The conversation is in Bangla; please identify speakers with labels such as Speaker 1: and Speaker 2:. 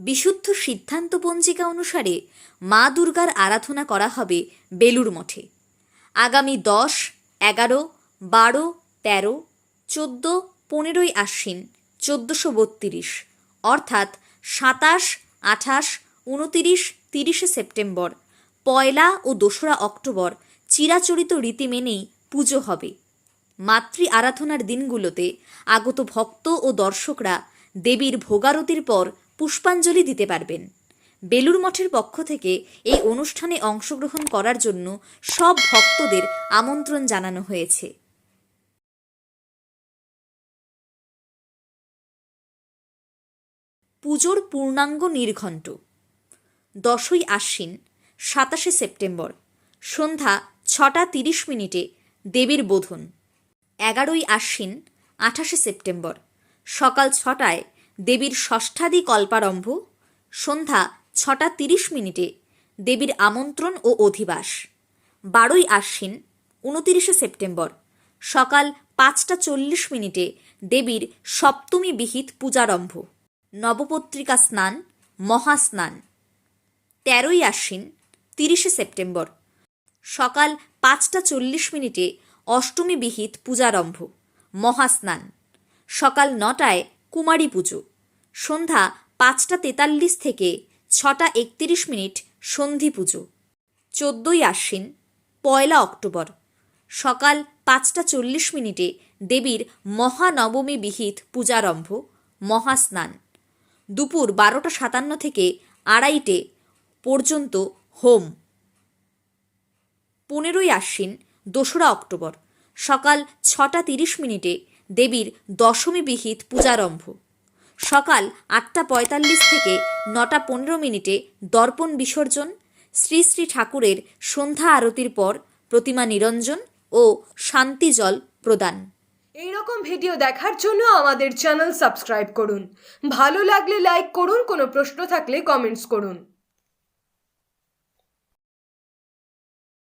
Speaker 1: বিশুদ্ধ সিদ্ধান্ত পঞ্জিকা অনুসারে মা দুর্গার আরাধনা করা হবে বেলুর মঠে। আগামী দশ, এগারো, বারো, তেরো, চোদ্দ, পনেরোই আশ্বিন, চোদ্দোশো বত্রিশ, অর্থাৎ সাতাশ, আঠাশ, উনতিরিশ, তিরিশে সেপ্টেম্বর, পয়লা ও দোসরা অক্টোবর চিরাচরিত রীতি মেনেই পুজো হবে। মাতৃ আরাধনার দিনগুলোতে আগত ভক্ত ও দর্শকরা দেবীর ভোগারতির পর পুষ্পাঞ্জলি দিতে পারবেন। বেলুর মঠের পক্ষ থেকে এই অনুষ্ঠানে অংশগ্রহণ করার জন্য সব ভক্তদের আমন্ত্রণ জানানো হয়েছে। পুজোর পূর্ণাঙ্গ নির্ঘণ্ট। দশই আশ্বিন, সাতাশে সেপ্টেম্বর, সন্ধ্যা ছটা তিরিশ মিনিটে দেবীর বোধন। এগারোই আশ্বিন, আঠাশে সেপ্টেম্বর, সকাল ছটায় দেবীর ষষ্ঠাদি কল্পারম্ভ, সন্ধ্যা ছটা তিরিশ মিনিটে দেবীর আমন্ত্রণ ও অধিবাস। বারোই আশ্বিন, উনতিরিশে সেপ্টেম্বর, সকাল পাঁচটা চল্লিশ মিনিটে দেবীর সপ্তমী বিহিত পূজারম্ভ। নবপত্রিকা স্নান মহাস্নান তেরোই আশ্বিন, তিরিশে সেপ্টেম্বর, সকাল পাঁচটা চল্লিশ মিনিটে অষ্টমী বিহিত পূজারম্ভ মহাস্নান সকাল নটায় কুমারী পুজো। সন্ধ্যা পাঁচটা তেতাল্লিশ থেকে ছটা একতিরিশ মিনিট সন্ধি পুজো। চোদ্দই আশ্বিন, পয়লা অক্টোবর। সকাল পাঁচটা চল্লিশ মিনিটে দেবীর মহানবমী বিহিত পূজারম্ভ, মহাস্নান। দুপুর বারোটা সাতান্ন থেকে আড়াইটে পর্যন্ত হোম। পনেরোই আশ্বিন, দোসরা অক্টোবর। সকাল ছটা তিরিশ মিনিটে দেবীর দশমী বিহিত পূজারম্ভ। সকাল আটটা পঁয়তাল্লিশ থেকে নটা পনেরো মিনিটে দর্পণ বিসর্জন, শ্রী শ্রী ঠাকুরের সন্ধ্যা আরতির পর প্রতিমা নিরঞ্জন ও শান্তি জল প্রদান।
Speaker 2: এই রকম ভিডিও দেখার জন্য আমাদের চ্যানেল সাবস্ক্রাইব করুন। ভালো লাগলে লাইক করুন, কোনো প্রশ্ন থাকলে কমেন্টস করুন।